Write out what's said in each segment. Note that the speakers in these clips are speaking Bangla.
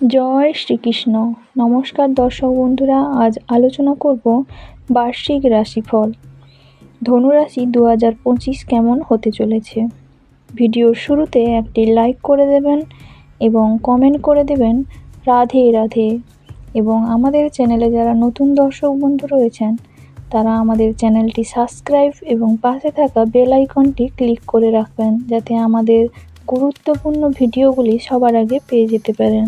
জয় শ্রীকৃষ্ণ। নমস্কার দর্শক বন্ধুরা, আজ আলোচনা করব বার্ষিক রাশিফল। ধনুরাশি দু হাজার পঁচিশ কেমন হতে চলেছে? ভিডিওর শুরুতে একটি লাইক করে দেবেন এবং কমেন্ট করে দেবেন রাধে রাধে। এবং আমাদের চ্যানেলে যারা নতুন দর্শক বন্ধু রয়েছেন, তারা আমাদের চ্যানেলটি সাবস্ক্রাইব এবং পাশে থাকা বেল আইকনটি ক্লিক করে রাখবেন, যাতে আমাদের গুরুত্বপূর্ণ ভিডিওগুলি সবার আগে পেয়ে যেতে পারেন।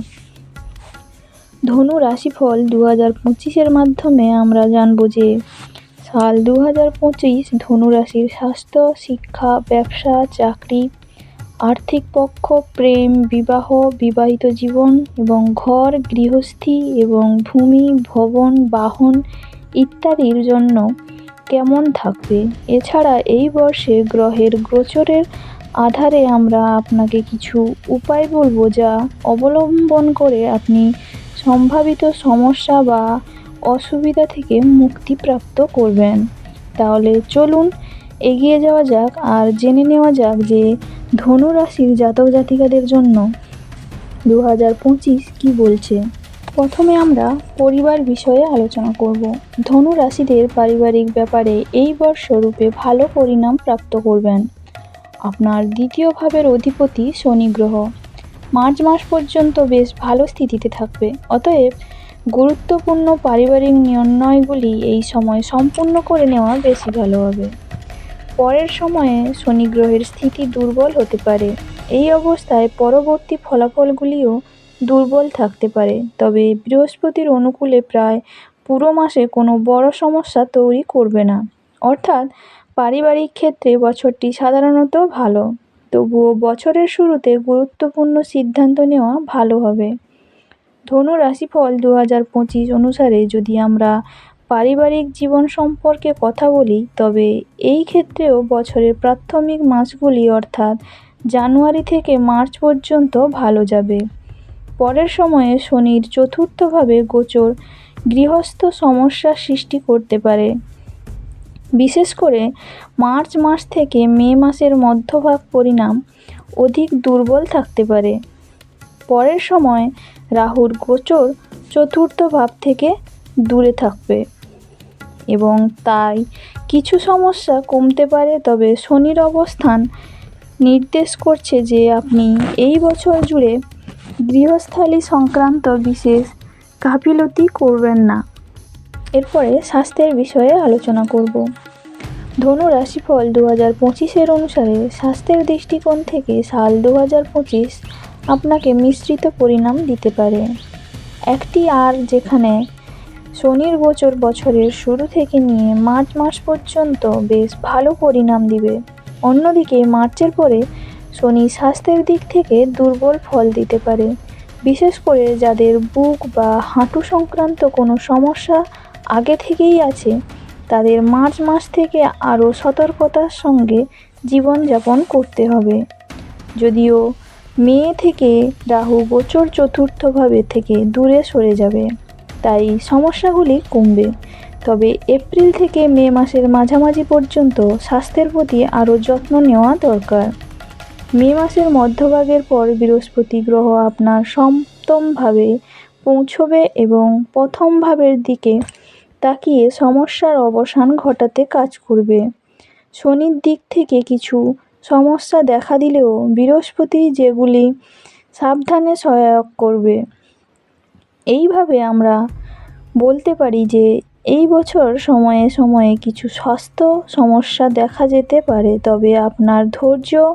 ধনু রাশিফল দু হাজার পঁচিশের মাধ্যমে আমরা জানব যে সাল দু হাজার পঁচিশ ধনু রাশির স্বাস্থ্য, শিক্ষা, ব্যবসা, চাকরি, আর্থিক পক্ষ, প্রেম, বিবাহ, বিবাহিত জীবন এবং ঘর, গৃহস্থী এবং ভূমি, ভবন, বাহন ইত্যাদির জন্য কেমন থাকবে? এছাড়া এই বর্ষে গ্রহের গোচরের আধারে আমরা আপনাকে কিছু উপায় বলব যা অবলম্বন করে আপনি সম্ভাবিত সমস্যা বা অসুবিধা থেকে মুক্তিপ্রাপ্ত করবেন। তাহলে চলুন এগিয়ে যাওয়া যাক আর জেনে নেওয়া যাক যে ধনু রাশির জাতক জাতিকাদের জন্য দু হাজার পঁচিশ কী বলছে। প্রথমে আমরা পরিবার বিষয়ে আলোচনা করব। ধনু রাশিদের পারিবারিক ব্যাপারে এই বর্ষরূপে ভালো পরিণাম প্রাপ্ত করবেন। আপনার দ্বিতীয় ভাবের অধিপতি শনি গ্রহ। মার্চ মাস পর্যন্ত বেশ ভালো স্থিতিতে থাকবে। অতএব গুরুত্বপূর্ণ পারিবারিক নির্ণয়গুলি এই সময় সম্পূর্ণ করে নেওয়া বেশি ভালো হবে। পরের সময়ে শনি গ্রহের স্থিতি দুর্বল হতে পারে। এই অবস্থায় পরবর্তী ফলাফলগুলিও দুর্বল থাকতে পারে। তবে বৃহস্পতির অনুকূলে প্রায় পুরো মাসে কোনো বড় সমস্যা তৈরি করবে না। অর্থাৎ পারিবারিক ক্ষেত্রে বছরটি সাধারণত ভালো। তবুও বছরের শুরুতে গুরুত্বপূর্ণ সিদ্ধান্ত নেওয়া ভালো হবে। ধনু রাশিফল দু হাজার পঁচিশ অনুসারে যদি আমরা পারিবারিক জীবন সম্পর্কে কথা বলি, তবে এই ক্ষেত্রেও বছরের প্রাথমিক মাসগুলি অর্থাৎ জানুয়ারি থেকে মার্চ পর্যন্ত ভালো যাবে। পরের সময়ে শনির চতুর্থভাবে গোচর গৃহস্থ সমস্যার সৃষ্টি করতে পারে। বিশেষ করে মার্চ মাস থেকে মে মাসের মধ্যভাগ পরিণাম অধিক দুর্বল থাকতে পারে। পরের সময় রাহুর গোচর চতুর্থ ভাব থেকে দূরে থাকবে এবং তাই কিছু সমস্যা কমতে পারে, তবে শনির অবস্থান নির্দেশ করছে যে আপনি এই বছর জুড়ে গৃহস্থালী সংক্রান্ত বিশেষ গাফিলতি করবেন না। এরপরে স্বাস্থ্যের বিষয়ে আলোচনা করব। ধনু রাশিফল দু হাজার পঁচিশের অনুসারে স্বাস্থ্যের দৃষ্টিকোণ থেকে সাল দু হাজার পঁচিশ আপনাকে মিশ্রিত পরিণাম দিতে পারে। একটি আর যেখানে শনির গোচর বছরের শুরু থেকে নিয়ে মার্চ মাস পর্যন্ত বেশ ভালো পরিণাম দিবে। অন্যদিকে মার্চের পরে শনি স্বাস্থ্যের দিক থেকে দুর্বল ফল দিতে পারে। বিশেষ করে যাদের বুক বা হাঁটু সংক্রান্ত কোনো সমস্যা আগে থেকেই আছে। তাদের মার্চ মাস থেকে আরও সতর্কতার সঙ্গে জীবনযাপন করতে হবে। যদিও মে থেকে রাহু গোচর চতুর্থভাবে থেকে দূরে সরে যাবে, তাই সমস্যাগুলি কমবে। তবে এপ্রিল থেকে মে মাসের মাঝামাঝি পর্যন্ত স্বাস্থ্যের প্রতি আরও যত্ন নেওয়া দরকার। মে মাসের মধ্যভাগের পর বৃহস্পতি গ্রহ আপনার সপ্তমভাবে পৌঁছবে এবং প্রথম ভাবের দিকে তাকিয়ে সমস্যার অবসান ঘটাতে কাজ করবে। শনির দিক থেকে কিছু সমস্যা দেখা দিলেও বৃহস্পতি যেগুলি সাবধানে সহায়ক করবে। এইভাবে আমরা বলতে পারি যে, এই বছর সময়ে সময়ে কিছু স্বাস্থ্য সমস্যা দেখা যেতে পারে, তবে আপনার ধৈর্য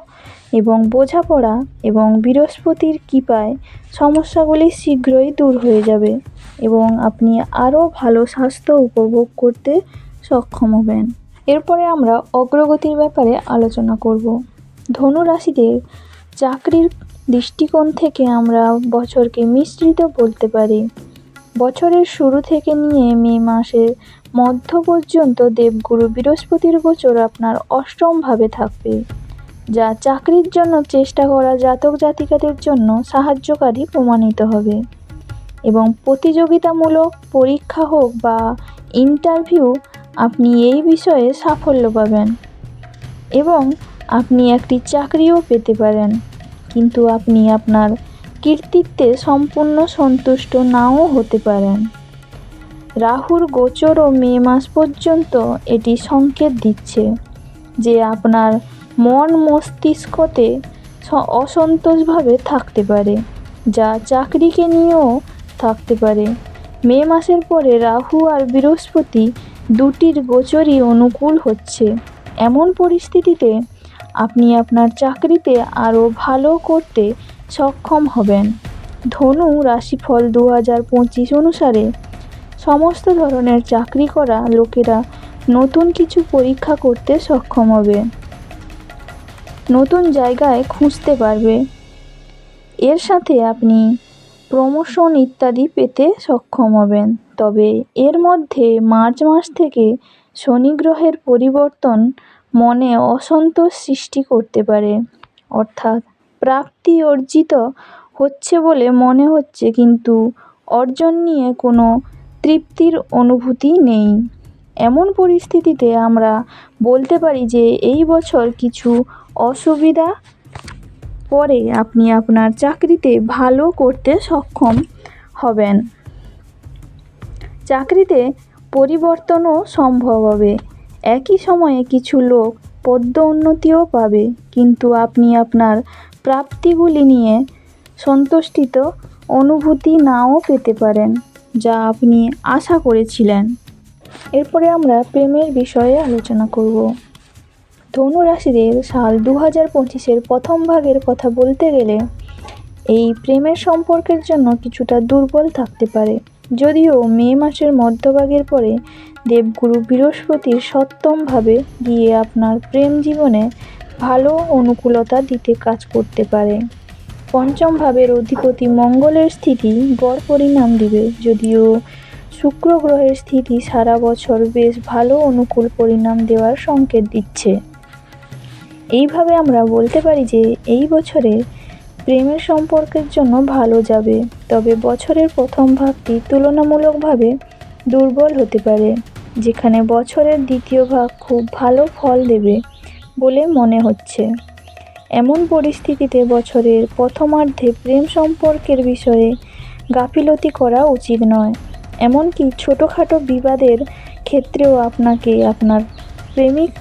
এবং বোঝাপড়া এবং বৃহস্পতির কৃপায় সমস্যাগুলি শীঘ্রই দূর হয়ে যাবে। এবং আপনি আরও ভালো স্বাস্থ্য উপভোগ করতে সক্ষম হবেন। এরপরে আমরা অগ্রগতির ব্যাপারে আলোচনা করব। ধনু রাশিদের চাকরির দৃষ্টিকোণ থেকে আমরা বছরকে মিশ্রিত বলতে পারি। বছরের শুরু থেকে নিয়ে মে মাসের মধ্য পর্যন্ত দেবগুরু বৃহস্পতির গোচর আপনার অষ্টমভাবে থাকবে, যা চাকরির জন্য চেষ্টা করা জাতক জাতিকাদের জন্য সাহায্যকারী প্রমাণিত হবে। এবং প্রতিযোগিতামূলক পরীক্ষা হোক বা ইন্টারভিউ আপনি এই বিষয়ে সাফল্য পাবেন। এবং আপনি একটি চাকরিও পেতে পারেন। কিন্তু আপনি আপনার কৃতিত্বে সম্পূর্ণ সন্তুষ্ট নাও হতে পারেন। রাহুর গোচর ও মে মাস পর্যন্ত এটি সংকেত দিচ্ছে যে আপনার মন মস্তিষ্কতে অসন্তোষভাবে থাকতে পারে, যা চাকরিকে নিয়েও থাকতে পারে। মে মাসের পরে রাহু আর বৃহস্পতি দুটির গোচরই অনুকূল হচ্ছে। এমন পরিস্থিতিতে আপনি আপনার চাকরিতে আরও ভালো করতে সক্ষম হবেন। ধনু রাশিফল দু হাজার পঁচিশ অনুসারে সমস্ত ধরনের চাকরি করা লোকেরা নতুন কিছু পরীক্ষা করতে সক্ষম হবে। নতুন জায়গায় খুঁজতে পারবে। এর সাথে আপনি প্রমোশন ইত্যাদি পেতে সক্ষম হবেন। তবে এর মধ্যে মার্চ মাস থেকে শনি গ্রহের পরিবর্তন মনে অসন্তোষ সৃষ্টি করতে পারে। অর্থাৎ প্রাপ্তি অর্জিত হচ্ছে বলে মনে হচ্ছে, কিন্তু অর্জন নিয়ে কোনো তৃপ্তির অনুভূতি নেই। এমন পরিস্থিতিতে আমরা বলতে পারি যে এই বছর কিছু অসুবিধা পরে আপনি আপনার চাকরিতে ভালো করতে সক্ষম হবেন। চাকরিতে পরিবর্তনও সম্ভব হবে। একই সময়ে কিছু লোক পদোন্নতিও পাবে, কিন্তু আপনি আপনার প্রাপ্তিগুলি নিয়ে সন্তুষ্টিত অনুভূতি নাও পেতে পারেন, যা আপনি আশা করেছিলেন। এরপরে আমরা প্রেমের বিষয়ে আলোচনা করব। ধনু রাশিদের সাল দু হাজার পঁচিশের প্রথম ভাগের কথা বলতে গেলে, এই প্রেমের সম্পর্কের জন্য কিছুটা দুর্বল থাকতে পারে। যদিও মে মাসের মধ্যভাগের পরে দেবগুরু বৃহস্পতির সপ্তমভাবে গিয়ে আপনার প্রেম জীবনে ভালো অনুকূলতা দিতে কাজ করতে পারে। পঞ্চম ভাবের অধিপতি মঙ্গলের স্থিতি গড় পরিণাম দিবে। যদিও শুক্র গ্রহের স্থিতি সারা বছর বেশ ভালো অনুকূল পরিণাম দেওয়ার সংকেত দিচ্ছে। এইভাবে আমরা বলতে পারি যে এই বছরে প্রেমের সম্পর্কের জন্য ভালো যাবে, তবে বছরের প্রথম ভাগটি তুলনামূলকভাবে দুর্বল হতে পারে, যেখানে বছরের দ্বিতীয় ভাগ খুব ভালো ফল দেবে বলে মনে হচ্ছে। এমন পরিস্থিতিতে বছরের প্রথমার্ধে প্রেম সম্পর্কের বিষয়ে গাফিলতি করা উচিত নয়। এমনকি ছোটোখাটো বিবাদের ক্ষেত্রেও আপনাকে আপনার প্রেমিক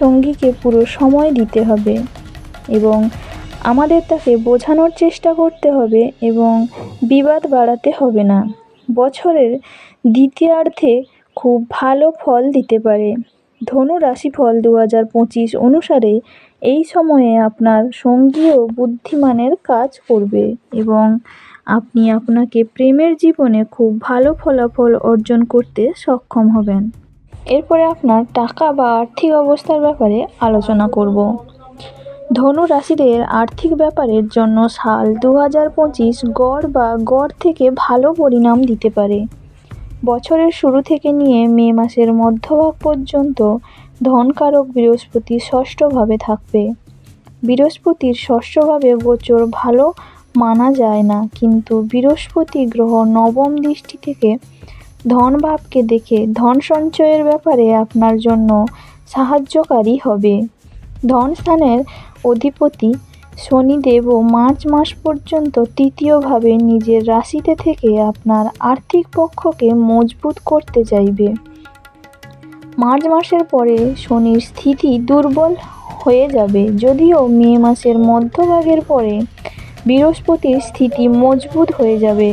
সঙ্গীকে পুরো সময় দিতে হবে এবং আমাদের তাকে বোঝানোর চেষ্টা করতে হবে এবং বিবাদ বাড়াতে হবে না। বছরের দ্বিতীয়ার্ধে খুব ভালো ফল দিতে পারে। ধনু রাশিফল দু হাজার পঁচিশ অনুসারে এই সময়ে আপনার সঙ্গীও বুদ্ধিমানের কাজ করবে এবং আপনি আপনাকে প্রেমের জীবনে খুব ভালো ফলাফল অর্জন করতে সক্ষম হবেন। এরপরে আপনার টাকা বা আর্থিক অবস্থার ব্যাপারে আলোচনা করব। ধনু রাশিদের আর্থিক ব্যাপারের জন্য সাল দু হাজার পঁচিশ গড় বা গড় থেকে ভালো পরিণাম দিতে পারে। বছরের শুরু থেকে নিয়ে মে মাসের মধ্যভাগ পর্যন্ত ধনকারক বৃহস্পতি ষষ্ঠভাবে থাকবে। বৃহস্পতির ষষ্ঠভাবে গোচর ভালো মানা যায় না, কিন্তু বৃহস্পতি গ্রহ নবম দৃষ্টি থেকে ধন ভাবকে দেখে ধন সঞ্চয়ের ব্যাপারে আপনার জন্য সাহায্যকারী হবে। ধন স্থানের অধিপতি শনিদেবও মার্চ মাস পর্যন্ত তৃতীয়ভাবে নিজের রাশিতে থেকে আপনার আর্থিক পক্ষকে মজবুত করতে চাইবে। মার্চ মাসের পরে শনির স্থিতি দুর্বল হয়ে যাবে, যদিও মে মাসের মধ্যভাগের পরে বৃহস্পতির স্থিতি মজবুত হয়ে যাবে।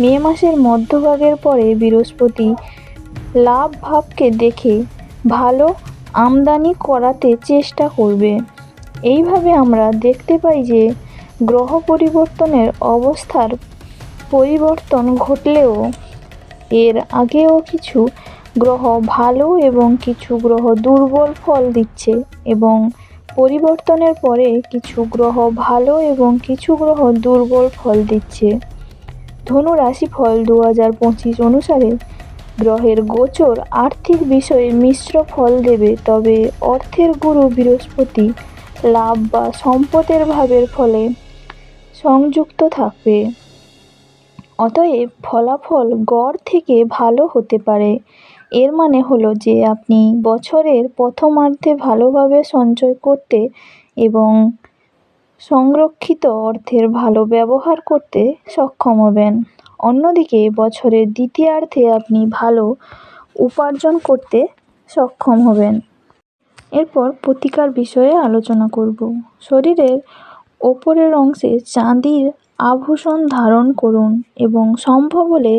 মে মাসের মধ্যভাগের পরে বৃহস্পতি লাভ ভাবকে দেখে ভালো আমদানি করাতে চেষ্টা করবে। এইভাবে আমরা দেখতে পাই যে, গ্রহ পরিবর্তনের অবস্থার পরিবর্তন ঘটলেও এর আগেও কিছু গ্রহ ভালো এবং কিছু গ্রহ দুর্বল ফল দিচ্ছে এবং পরিবর্তনের পরে কিছু গ্রহ ভালো এবং কিছু গ্রহ দুর্বল ফল দিচ্ছে। ধনু রাশিফল দু হাজার পঁচিশ অনুসারে গ্রহের গোচর আর্থিক বিষয়ে মিশ্র ফল দেবে, তবে অর্থের গুরু বৃহস্পতি লাভ বা সম্পদের ভাবের ফলে সংযুক্ত থাকবে। অতএব ফলাফল গড় থেকে ভালো হতে পারে। এর মানে হলো যে আপনি বছরের প্রথমার্ধে ভালোভাবে সঞ্চয় করতে এবং সংরক্ষিত অর্থের ভালো ব্যবহার করতে সক্ষম হবেন। অন্যদিকে বছরের দ্বিতীয়ার্ধে আপনি ভালো উপার্জন করতে সক্ষম হবেন। এরপর প্রতিকার বিষয়ে আলোচনা করব। শরীরের ওপরের অংশে চাঁদির আভূষণ ধারণ করুন এবং সম্ভব হলে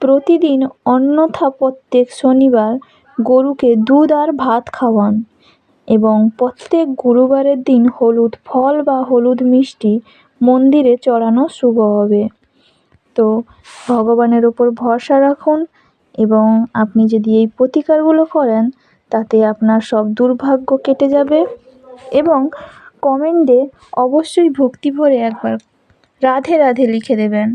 প্রতিদিন অন্যথা প্রত্যেক শনিবার গরুকে দুধ আর ভাত খাওয়ান। এবং প্রত্যেক গুরুবারের দিন হলুদ ফল বা হলুদ মিষ্টি মন্দিরে চড়ানো শুভ হবে। তো ভগবানের ওপর ভরসা রাখুন এবং আপনি যদি এই প্রতিকারগুলো করেন, তাতে আপনার সব দুর্ভাগ্য কেটে যাবে এবং কমেন্টে অবশ্যই ভক্তি ভরে একবার রাধে রাধে লিখে দেবেন।